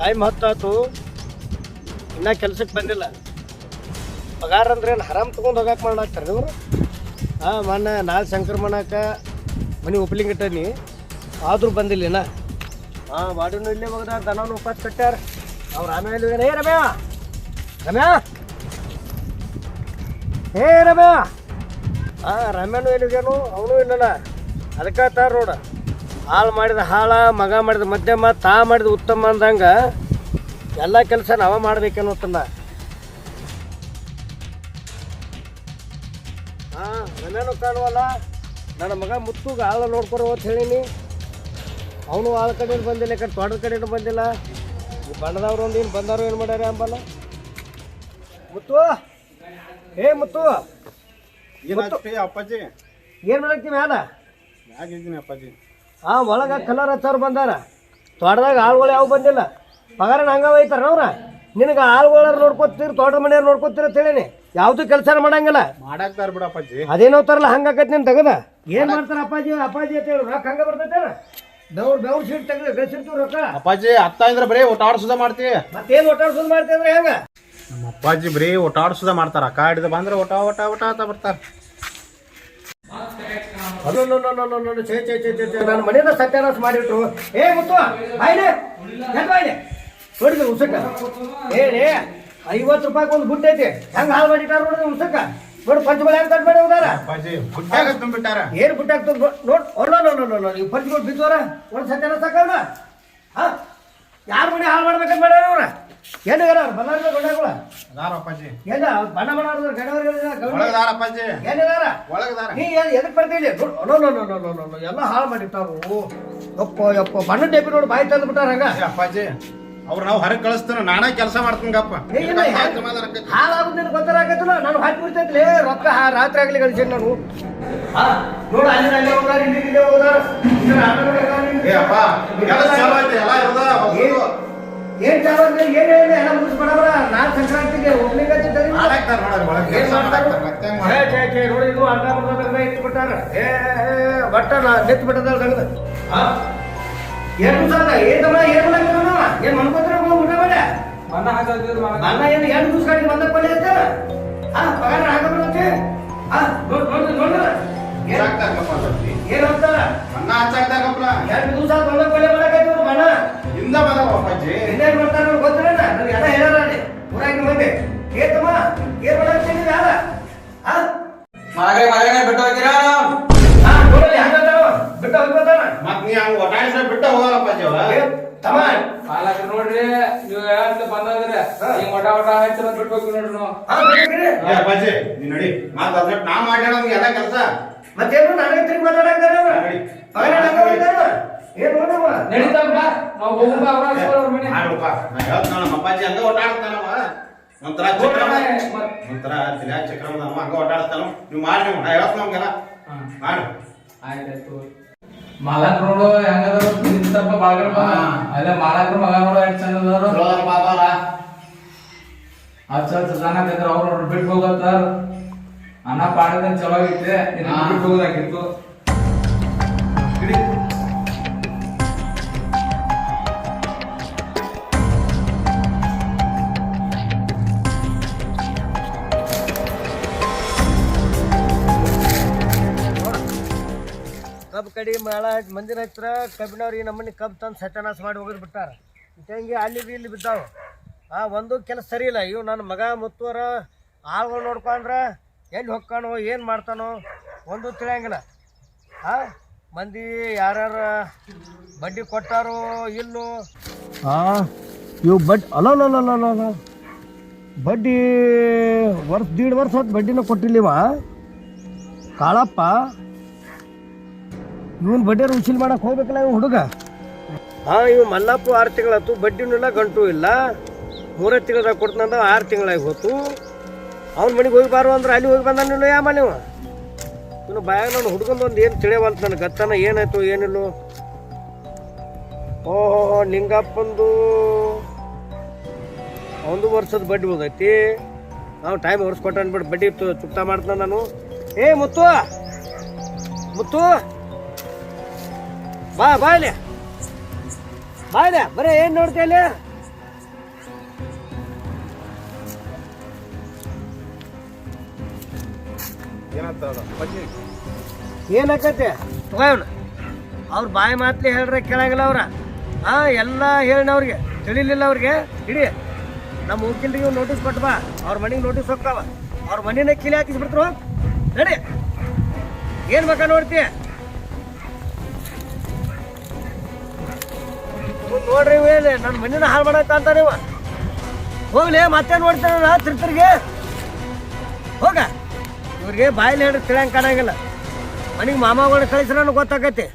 Time ಹತ್ತಾಯ್ತು ಇನ್ನೂ ಕೆಲ್ಸಕ್ಕೆ ಬಂದಿಲ್ಲ. ಪಗಾರ ಅಂದ್ರೆ ಏನು ಹರಾಮ್ ತೊಗೊಂಡು ಹೋಗಕ್ಕೆ ಮಾಡಾಕ್ತಾರೆ ಇವರು ಹಾಂ, ಮೊನ್ನೆ ನಾಳೆ ಸಂಕ್ರಮಣಕ್ಕೆ ಮನೆ ಒಪ್ಲಿಂಗ್ ಇಟ್ಟನಿ. ಆದರೂ ಬಂದಿಲ್ಲ ಹಾಂ, ಬಾಡಿನೂ ಇಲ್ಲೇ ಹೋಗದ ದನವನ್ನು ಉಪಾಸ ಕಟ್ಟ್ಯಾರ. ಅವ್ರು ಆಮೇಲೆ ಏ, ರಮ್ಯಾ! ರಮ್ಯಾ! ಏ, ರಮ್ಯಾ! ಹಾಂ, ರಮ್ಯಾನು ಏನು ಅವನು ಇಲ್ಲಲ್ಲ. ಅದಕ್ಕೆ ತಾರ ನೋಡ ಹಾಳು ಮಾಡಿದ ಹಾಳ ಮಗ ಮಾಡಿದ ಮಧ್ಯಮ ತಾ ಮಾಡಿದ ಉತ್ತಮ ಅಂದಂಗೆ ಎಲ್ಲ ಕೆಲಸ ನಾವ ಮಾಡ್ಬೇಕನ್ನೋತನ್ನ. ಹಾಂ ರಮ್ಯಾನು ಕಾಣುವಲ್ಲ. ನನ್ನ ಮಗ ಮುತ್ತುಗ ಆಳ ನೋಡ್ಕೊರೋ ಅಂತ ಹೇಳೀನಿ. ಅವನು ಆಳ ಕಡೆ ಬಂದಿಲ್ಲ ಯಾಕಂದ್ರೆ ಕಡೆ ತೋಟದ ಕಡೆ ಬಂದಿಲ್ಲ. ಈ ಬಣ್ಣದವ್ರು ಒಂದು ಏನು ಬಂದವರು ಏನು ಮಾಡ್ಯಾರ ಅಂಬಲ್ಲ. ಮುತ್ತು ಏ ಮುತ್ತು. ಅಪ್ಪಾಜಿ? ಏನು ಮಾಡಕ್ತಿ ಮ್ಯಾಲ? ಯಾಕಿದ್ದೀನಿ ಅಪ್ಪಾಜಿ. ಆ ಒಳಗ ಕಲರ್ ಹಚ್ಚೋರು ಬಂದಾರ. ತೋಟದಾಗ ಆಳುಗಳು ಯಾವ ಬಂದಿಲ್ಲ. ಪಗಾರ ಹಂಗ ಒಯ್ತಾರ ಅವ್ರ. ನಿನಗೆ ಆಳುಗಳಾರ ನೋಡ್ಕೊತೀರಿ ತೋಟದ ಮನೆಯವ್ರು ನೋಡ್ಕೊತೀರಿ ಅಂತ ಹೇಳೀನಿ. ಯಾವ್ದು ಕೆಲಸ ಮಾಡಂಗಿಲ್ಲ. ಮಾಡಾಕ್ತಾರ ಬಿಡ ಅಪ್ಪಾಜಿ. ಅದೇನೋ ತರಲ್ಲ ಹಂಗಾಕೈತಿ ನಿನ್ ತಗದ. ಏನ್ ಮಾಡ್ತಾರ ಅಪ್ಪಾಜಿ? ಅಪ್ಪಾಜಿ ಅಂತ ಹೇಳಿ ರೊಕ್ಕ ಹಂಗ ಬರ್ತೈತೆ ಬೆವ್ರು ಬೆವ್ರು ಸೀಟ್ ತೆಗೆದು ಗಳಿಸಿರ್ತೀವಿ ರೊಕ್ಕ. ಅಪ್ಪಾಜಿ ಅತ್ತ ಇದ್ರೆ ಬರೀ ಓಟಾಡ್ಸುದ ಮಾಡ್ತಿ. ಮತ್ತೇನ್ ಒಟ್ಟಾಡ್ಸೋದು ಮಾಡ್ತಿದ್ರೆ ಹೆಂಗ? ನಮ್ಮ ಅಪ್ಪಾಜಿ ಬರೀ ಓಟಾಡ್ಸುದ ಮಾಡ್ತಾರ. ಅಕ್ಕ ಹಿಡಿದು ಬಂದ್ರೆ ಓಟ ಓಟ ಓಟ ಅಂತ ಬರ್ತಾರ. ಅದು no no no no no ಛೇ ಛೇ ಛೇ ಛೇ ಛೇ ನನ್ನ ಮನೆಯಿಂದ ಸತ್ಯಾನಾಶ ಮಾಡಿಟ್ರು ಏ ಮುತ್ತು ಬಾಯ್ಲೆ ಹೆಂಗ ಬಾಯ್ಲೆ? ನೋಡಿದ್ರಿ ಉಸಕ್ಕ ಹೇಳಿ ಐವತ್ತು ರೂಪಾಯಿ ಒಂದು ಬುಟ್ಟ ಐತಿ. ಹೆಂಗ್ ಹಾಳು ಮಾಡಿಟ್ಟಾರ ನೋಡಿದ್ರಿ ಉಸಕ್ಕ ನೋಡಿ ಪಂಚಮಲ ಹೆಂಗ್ ಕಟ್ ಮಾಡಿ ಹೋದಾರ ಬುಟ್ಟಾಗ ತುಂಬಿಟ್ಟಾರ? ಏನ್ ಗುಡ್ಡ ಆಗ್ತದ ನೋಡ್ ನೋ ನೋ ನೋ ನೀವು ಪಂಚಮಲ್ ಬಿದ್ದೋರ? ಒಂದು ಸತ್ಯಾನಾಶ ಹಾ? ಯಾರ ಮನೆ ಹಾಳು ಮಾಡ್ಬೇಕಂತ ಮಾಡ್ಯಾರ ಅವ್ರ? ಏನು ಯಾರ ಬಲ್ಲಾರ ಗಂಡಗಳ ಅದಾರ ಅಪ್ಪಾಜಿ. ಎಲ್ಲ? ಬಣ್ಣ ಬಣ್ಣ ಗಡವರ್ಗಳ ಒಳಗದಾರ ಅಪ್ಪಾಜಿ. ಏನಿದಾರ ಒಳಗದಾರ. ನೀ ಏನು ಎದಕ್ಕೆ ಬರ್ತೀವಿ no no no no no ಎಲ್ಲ ಹಾಳು ಮಾಡಿರ್ತಾರು ಯಪ್ಪ ಯಪ್ಪ ಬಣ್ಣ ಡಬ್ಬಿ ನೋಡಿ ಬಾಯಿ ತಂದು ಬಿಟ್ಟಾರ ಹಂಗ ಅಪ್ಪಾಜಿ ಅವ್ರು ನಾವು ಹೊರಗೆ ಕಳಿಸ್ತಾರ ನಾನೇ ಕೆಲಸ ಮಾಡ್ತೀನಪ್ಪ ಹಾಳಾಗುದು ನಿನಗೆ ಗೊತ್ತಾಗತ್ತಲ್ಲ ನಾನು ಹಾಕಿ ಬಿಡ್ತೈತಿ ರೊಕ್ಕ ರಾತ್ರಿ ಆಗ್ಲಿ ಗಳಿಸೀನಿ ನಾನು. ನೋಡು ಅಲ್ಲಿ ಅಲ್ಲಿ ಇಲ್ಲಿ ಏ ಅಪ್ಪ ಎಲ್ಲ ಚಲೋ ಐತೆ ಎಲ್ಲ ಇರೋದ? ಏನ್- ಏನ್ ಅಂದ್ರೆ ಏನ್ ಹೇಳಿಲ್ಲ ಎಲ್ಲ ಮುಗಿಸ್ ಬಡಬರ ನಾನ್ ಸಂಕ್ರಾಂತಿಗೆ ಒಬ್ನಿಗೆ ಹಚ್ಚಿದ್ದಾರೆ ಏನ್ ನೋಡಿ ಇದು ಅರ್ಧ ಇಟ್ಟು ಬಿಟ್ಟಾರ ಏ ಏ, ಒಟ್ಟ ನಾ ನಿಂತು ಬಿಟ್ಟದಲ್ಲ ಸಂಗದ ಏನು ಸಾಕ ಏತಮ್ಮ ಏನು ಮಾಡಕ್ಕಿಲ್ಲ ಏನ್ ಮನ್ಕೋತ್ರ ಊಟ ಮನ್ನ ಹಾಕಿದ್ರು ಮನ್ನ ಏನು ಎರಡು ದಿವಸ ಗಾಡಿ ಬಂದಕ್ಕೆ ಬಂದ ಇರ್ತಾರ ಹಾ ಪಗಾರ ಹಾಕಬರುತ್ತೆ ಹಾ ನೋಡ್ ನೋಡಿ ನೋಡ್. ಏನ್? ಹಚ್ಚಾಕ್ತಾರಪ್ಪ ಸ್ವಲ್ಪ. ಏನ್ ಹೋಗ್ತಾರ ಮನ್ನ ಹಚ್ಚಾಕ್ತಾರಪ್ಪ ಎರಡು ದಿವಸ ಬಂದಕ್ಕೆ ಬಂದ ಮಾಡಕೈತಿ ಮನ್ನ ಹಿಂದೆ ಬಂದವ ಅಪ್ಪಾಜಿ. ನಡಿ. ಪಗಾರ ಹಾಕಬೇಕಾದ್ರೆ ಏನ್ ನೋಡಮ್ಮ ನಡೀತಪ್ಪ ನಾವು ಹೋಗುಂಬ ಅವ್ರ ಅವ್ರ ಮನೆ ಆಡಪ್ಪ ನಾ ಹೇಳ್ತ ನಮ್ಮ ಅಪ್ಪಾಜಿ ಹಂಗ ಓಟಾಡ್ತಾನವ ಒಂಥರ ಚಕ್ರ ಒಂಥರ ತಿರ್ಯಾ ಚಕ್ರ ಅವ ಹಂಗ ಓಟಾಡ್ತಾನ ನೀವು ಮಾಡಿ ನೀವು ನಾ ಹೇಳ್ತ ನಮ್ಗೆಲ್ಲ ಮಾಡು ಆಯ್ತಾಯ್ತು ಮಾಲಕ್ ನೋಡು ನಿಂತಪ್ಪ ಮಾಲಕ್ರು ಮಗ ನೋಡು ಎಷ್ಟು ಚಂದ ಅದಾರು ಚಲೋದರ ಬಾಬಾರ ಹಚ್ಚ ಹಚ್ಚ ಜನ ತಿಂದ್ರ ಅವ್ರು ನೋಡ್ರಿ ಬಿಟ್ಟು ಹೋಗತ್ತಾರ ಅನ್ನ ಪಾಡದ ಚಲೋ ಐತೆ. ಬಿಟ್ಟು ಹೋಗೋದಾಗಿತ್ತು. ಕಬ್ಬು ಕಡಿ ಮೇಳ, ಮಂದಿರ ಹತ್ರ ಕಬ್ಬಿನವ್ರು ನಮ್ಮನ್ನ ನಮ್ಮನೆ ಕಬ್ಬು ತಂದು ಸತ್ಯನಾಶ ಮಾಡಿ ಹೋಗಿದ್ ಬಿಟ್ಟಾರ. ಹಿಂಗೆ ಅಲ್ಲಿ ಇಲ್ಲಿ ಬಿದ್ದಾವೆ. ಆ ಒಂದು ಕೆಲಸ ಸರಿ ಇಲ್ಲ. ಇವು ನನ್ನ ಮಗ ಮುತ್ತುವರ ಆಳ್ಗಳು ನೋಡ್ಕೊಂಡ್ರೆ ಎಲ್ಲಿ ಹೊಕ್ಕಾನೋ, ಏನು ಮಾಡ್ತಾನೋ, ಒಂದು ತಿಳಿಯಂಗಿಲ್ಲ. ಆ? ಮಂದಿ ಯಾರ್ಯಾರ ಬಡ್ಡಿ ಕೊಟ್ಟಾರೋ ಇಲ್ಲೋ? ಹಾಂ ಇವು ಬಡ್ಡಿ ಅಲ್ಲ ಬಡ್ಡಿ ವರ್ಷ ದೀಡ್ ವರ್ಷ ಹೊತ್ತು ಬಡ್ಡಿನ ಕೊಟ್ಟಿಲ್ಲಿವ ಕಾಳಪ್ಪ ಇವನ್ ಬಡ್ಡಿಯವ್ರು ಉಸಿಲ್ ಮಾಡಕ್ ಹೋಗ್ಬೇಕಲ್ಲ ಇವ್ ಹುಡುಗ? ಹಾ ಇವ್ ಮಲ್ಲಪ್ಪ ಆರು ತಿಂಗಳಾತು ಬಡ್ಡಿನೂ ಇಲ್ಲ ಗಂಟು ಇಲ್ಲ. ಮೂರೇ ತಿಂಗಳದಾಗ ಕೊಡ್ತಂದ ಆರು ತಿಂಗಳಾಗಿ ಹೋತು. ಅವ್ನ ಮನೆಗೆ ಹೋಗಿ ಬಾರು ಅಂದ್ರೆ ಅಲ್ಲಿ ಹೋಗಿ ಬಂದಾನಿಲ್ಲ ಯಾ ಮನೆ ಇವ ಇನ್ನು ಬಾಯಾಗ ನಾನು ಹುಡುಗಂದು ಒಂದು ಏನು ತಿಳಿಯವಲ್ತ ನನ್ನ ಗತ್ತನ ಏನಾಯ್ತು ಏನಿಲ್ಲ ಓಹೋ ನಿಂಗಪ್ಪಂದು ಒಂದು ವರ್ಷದ ಬಡ್ಡಿ ಹೋದೈತಿ ನಾವು ಟೈಮ್ ಹೊರ್ಸ್ಕೊಟ್ಟ ಅನ್ಬಿಟ್ಟು ಬಡ್ಡಿ ಚುಕ್ತ ಮಾಡ್ತಾನ ನಾನು. ಏ, ಮುತ್ತು! ಮುತ್ತು! ಬಾ ಬಾಯ್ಲೆ ಬಾಯ್ಲೆ ಬರೀ, ಏನು ನೋಡ್ತಾ ಇಲ್ಲಿ? ಏನಾಕೈತಿ ತಗೋವ್ನ ಅವ್ರ ಬಾಯಿ ಮಾತ್ಲಿ ಹೇಳ್ರೆ ಕೇಳಂಗಿಲ್ಲ ಅವ್ರ. ಹಾ ಎಲ್ಲ ಹೇಳಿನ ಅವ್ರಿಗೆ. ತಿಳಿಲಿಲ್ಲ ಅವ್ರಿಗೆ. ಇಡಿ. ನಮ್ಮ ಊಕಿಲ್ರಿಗೆ ನೋಟಿಸ್ ಕೊಟ್ಟು ಬಾ. ಅವ್ರ ಮನೆಗೆ ನೋಟಿಸ್ ಹೋಗ್ತಾವ. ಅವ್ರ ಮನೆನ ಕಿಲಿ ಹಾಕಿಸ್ಬಿಡ್ತರು ನಡಿ. ಏನ್ ಬೇಕಾ ನೋಡ್ತಿ? ನೋಡ್ರಿ ಏನು ನನ್ನ ಮನೆಯನ್ನ ಹಾಳು ಮಾಡತ್ತ ಅಂತ ನೀವು. ಹೋಗ್ಲಿ ಮತ್ತೆ ನೋಡ್ತಾರ ತಿರ್ತಿರ್ಗೆ ಹೋಗ. ಇವ್ರಿಗೆ ಬಾಯಲ್ಲಿ ಹಿಡಿದು ತಿಳಿಯಂಗೆ ಕಾಣಂಗಿಲ್ಲ. ಮನೆಗೆ ಮಾಮಗಳನ್ನ ಕಳಿಸ್ರೂ ಗೊತ್ತಾಗೈತಿ.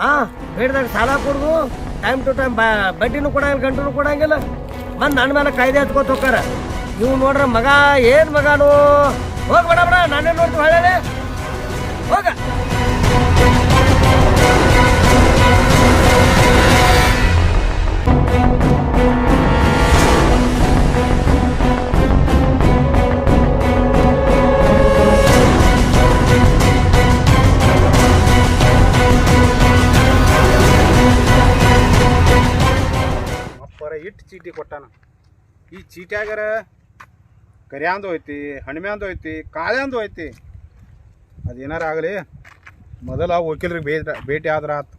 ಹಾಂ, ಬೇಡ್ದಾಗ ಸಾಲ ಕೊಡ್ದು ಟೈಮ್ ಟು ಟೈಮ್ ಬಾ ಬಡ್ಡಿನೂ ಕೊಡಂಗಿಲ್ಲ ಗಂಟು ಕೊಡಂಗಿಲ್ಲ. ಬಂದು ನನ್ನ ಮೇಲೆ ಕಾಯ್ದೆ ಹತ್ಕೋತ ಹೋಗಾರ ನೀವು ನೋಡ್ರ ಮಗ, ಏನು ಮಗನು? ಹೋಗ್ ಬೇಡ ಬೇಡ ನಾನೇ ನೋಡ್ತೀವಿ ಹೋಗ. ಚೀಟಿ ಕೊಟ್ಟಾನ ಈ ಚೀಟ್ಯಾಗರ ಕರಿಯಾಂದು ಐತಿ ಹಣ್ಮ್ಯಾಂದು ಐತಿ ಕಾಳ್ಯಾಂದು ಐತಿ ಅದೇನಾರ ಆಗಲಿ, ಮೊದಲ ವಕೀಲರಿಗೆ ಭೇಟಿ ಆದ್ರೆ ಆತು.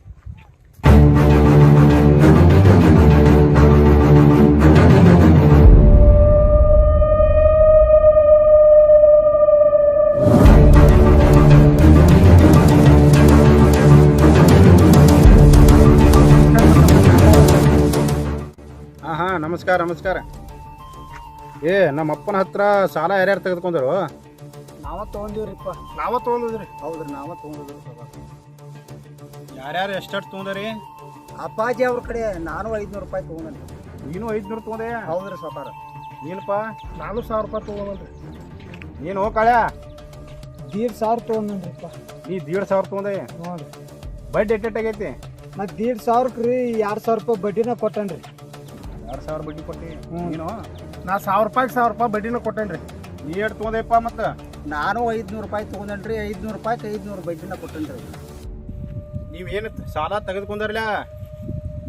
ನಮಸ್ಕಾರ ನಮಸ್ಕಾರ. ಏ ನಮ್ಮ ಅಪ್ಪನ ಹತ್ರ ಸಾಲ ಯಾರ್ಯಾರು ತೆಗೆದುಕೊಂಡರು? ನಾವ ತಗೊಂಡಿವ್ರಿಪ್ಪ. ನಾವ ತೊಗೊಂಡಿದ್ರಿ ಹೌದ್ರಿ ನಾವ ತಗೊಂಡಿವ್ರಿ ಯಾರ್ಯಾರು ಎಷ್ಟೆಷ್ಟು ತೊಗೊಂಡರಿ? ಅಪ್ಪಾಜಿ ಅವ್ರ ಕಡೆ ನಾನು ಐದ್ನೂರು ರೂಪಾಯಿ ತಗೊಂಡ್ರಿ ನೀನು ಐದ್ನೂರು ತೊಗೊಂಡೆ? ಹೌದ್ರಿ ಸಾಕಾರ ನೀನಪ್ಪ? ನಾನು ಸಾವಿರ ರೂಪಾಯಿ ತಗೊಂಡ್ರಿ ನೀನು ಕಾಳ್ಯ? ದೀಡ್ ಸಾವಿರ ತಗೊಂಡ್ರಿಪ್ಪ ನೀ ದೀಡ್ ಸಾವಿರ ತೊಗೊಂಡೆ? ನೋಡ್ರಿ ಬಡ್ಡಿ ಎಟ್ಟೆಟ್ಟಾಗೈತಿ ಮತ್ತು ದೀಡ್ ಸಾವಿರಕ್ಕೆ ರೀ ಎರಡು ಸಾವಿರ ರೂಪಾಯಿ ಬಡ್ಡಿನ ಕೊಟ್ಟನ್ರಿ. ಎರಡು ಸಾವಿರ ಬಡ್ಡಿ ಕೊಟ್ಟಿ. ನೀನು ನಾ ಸಾವಿರ ರೂಪಾಯಿಗೆ ಸಾವಿರ ರೂಪಾಯಿ ಬಡ್ಡಿನೂ ಕೊಟ್ಟೇನ್ರಿ. ನೀ ಎಷ್ಟು ತೊಗೊಂಡೆಪ್ಪ ಮತ್ತೆ? ನಾನು ಐದ್ನೂರು ರೂಪಾಯಿ ತಗೊಂಡೇನ್ರಿ ಐದುನೂರು ರೂಪಾಯಿಗೆ ಐದುನೂರು ಬಡ್ಡಿನ ಕೊಟ್ಟೇನ್ರಿ. ನೀವೇನು ಸಾಲ ತೆಗೆದುಕೊಂಡಾರಲ್ಲ?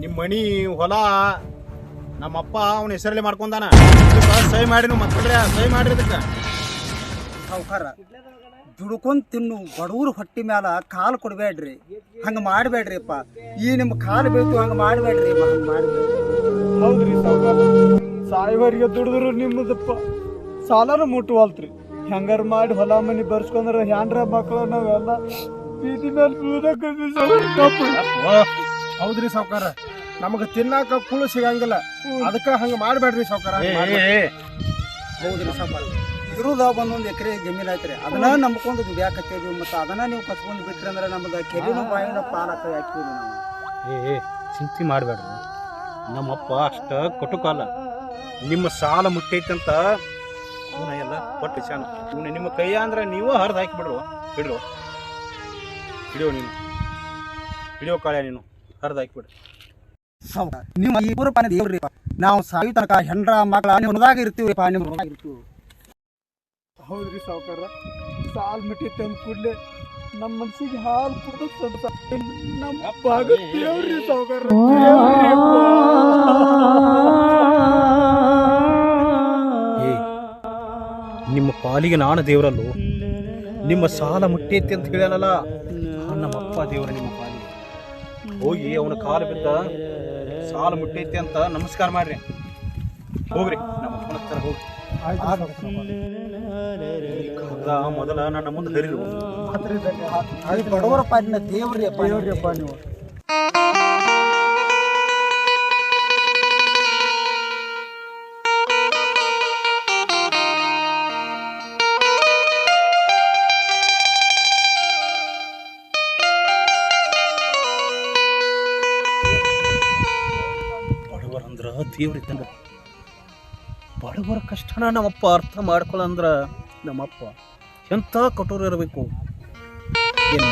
ನಿಮ್ಮ ಮನಿ ಹೊಲ ನಮ್ಮಪ್ಪ ಅವನ ಹೆಸರಲ್ಲಿ ಮಾಡ್ಕೊಂಡಾನ. ಸಹಿ ಮಾಡಿನು ಮತ್ತೆ ಸಹಿ ಮಾಡಿರಿ ಅದಕ್ಕೆ ಸಾವುಕಾರ ದುಡ್ಕೊಂಡ್ ತಿನ್ನು. ಬಡವ್ರ ಹೊಟ್ಟಿ ಮ್ಯಾಲ ಕಾಲು ಕೊಡ್ಬೇಡ್ರಿ. ಹಂಗ ಮಾಡ್ಬೇಡ್ರಿಪ್ಪ. ಈ ನಿಮ್ಮ ಕಾಲು ಬೀಳ್ತು ಹಂಗ ಮಾಡಬೇಡ್ರಿ ಹಂಗೆ ಮಾಡಬೇಡ್ರಿ. ಹೌದ್ರಿ ಸಾವುಕಾರ ಸಾಯಿವರಿಗೆ ದುಡಿದ್ರು ನಿಮ್ಮದಪ್ಪ. ಸಾಲನ ಮುಟ್ಟುವಲ್ತ್ರಿ. ಹೆಂಗಾರ ಮಾಡಿ ಹೊಲ ಮನಿ ಬರ್ಸ್ಕೊಂಡ್ರ ಹ್ಯಾಂಡ್ರ ಮಕ್ಳು ನಾವೆಲ್ಲ ಬೀದಿ ಮೇಲೆ. ಹೌದ್ರಿ ಸಾವ್ಕಾರ. ನಮಗೆ ತಿನ್ನಾಕ ಕುಳು ಸಿಗಂಗಿಲ್ಲ. ಅದಕ್ಕ ಹಂಗ ಮಾಡ್ಬೇಡ್ರಿ ಸಾವ್ಕಾರ. ಹೌದ್ರಿ ಸಾವುಕಾರ. ಇರುದ ಒಂದು ಎಕರೆ ಜಮೀನ್ ಐತ್ರಿ. ಅದನ್ನ ನಂಬ್ಕೊಂಡು ದುಡಿಯಾಕತ್ತೇವಿ ಮತ್ತೆ ಅದನ್ನ ನೀವು ಕಸ್ಕೊಂಡ್ ಬಿಟ್ರಿ ಅಂದ್ರೆ ನಮ್ದು ಕೆರೆನು ಬಾಯಿನ ಪಾಲಕ ಹಾಕಿವಿ ನಾವು ಏ ಚಿಂತೆ ಮಾಡಬೇಡ್ರಿ. ನಮ್ಮಪ್ಪ ಅಷ್ಟ ಕಟುಕಲ್ಲ ನಿಮ್ಮ ಸಾಲ ಮುಟ್ಟೈತಂತ ಇವನ ಎಲ್ಲ ಕೊಟ್ಟು ಶಾನ. ಇವನು ನಿಮ್ಮ ಕೈಯ ಅಂದ್ರೆ ನೀವು ಹರಿದು ಹಾಕಿ ಬಿಡ್ರು. ಹಿಡ್ರು ಹಿಡಿಯೋ ನೀನು. ಹಿಡಿಯೋ ಕಾಳೆ ನೀನು. ಹರಿದು ಹಾಕಿಬಿಡ್ರಿ ನಿಮ್ಮ ಈ ಊರ ಪಾನ ದೇವ್ರಿ ನಾವು ಸಾಯಿ ತನಕ ಹೆಂಡ್ರ ಮಕ್ಕಳ ನಿಮ್ಮ ಇರ್ತೀವಿ ಪಾ ನಿಮ್ಮ ಇರ್ತೀವಿ. ಹೌದ್ರಿ ಸಾವುಕಾರ? ಸಾಲ್ ಮಿಟ್ಟಿ ಅಂದ ಕೂಡಲೇ ನಮ್ಮ ಮನ್ಸಿಗೆ ಹಾಲು ಕುಡ್ದು ನಮ್ಮ ಭಾಗ ದೇವ್ರಿ ಸಾವುಕಾರ. ನಿಮ್ಮ ಪಾಲಿಗೆ ನಾನು ದೇವರಲ್ಲು? ನಿಮ್ಮ ಸಾಲ ಮುಟ್ಟೈತಿ ಅಂತ ಹೇಳ್ಯಾನಲ್ಲ? ನಮ್ಮ ಅಪ್ಪ ದೇವರ ನಿಮ್ಮ ಪಾಲಿಗೆ. ಹೋಗಿ ಅವನ ಕಾಲು ಬಿದ್ದ ಸಾಲ ಮುಟ್ಟೈತಿ ಅಂತ ನಮಸ್ಕಾರ ಮಾಡ್ರಿ. ಹೋಗ್ರಿ ನಮ್ಮ ಅಪ್ಪನ ಹತ್ರ ಹೋಗಿ ಈ ಕಾಗದ ಮೊದಲ ನನ್ನ ಮುಂದೆ ಹರಿದು ಅದು ಬಡವರ ಪಾಲಿನ ದೇವ್ರಿ ಅಪ್ಪ ದೇವ್ರಿ ಅಪ್ಪ ನೀವು. ಬಡವರಂದ್ರ ದೇವ್ರಿದ್ದಂಗ ಬಡವರ ಕಷ್ಟನ ನಮ್ಮಪ್ಪ ಅರ್ಥ ಮಾಡ್ಕೊಳ್ಳಂದ್ರ ನಮ್ಮಪ್ಪ. ಎಂಥ ಕಠೋರ ಇರಬೇಕು? ಏನು?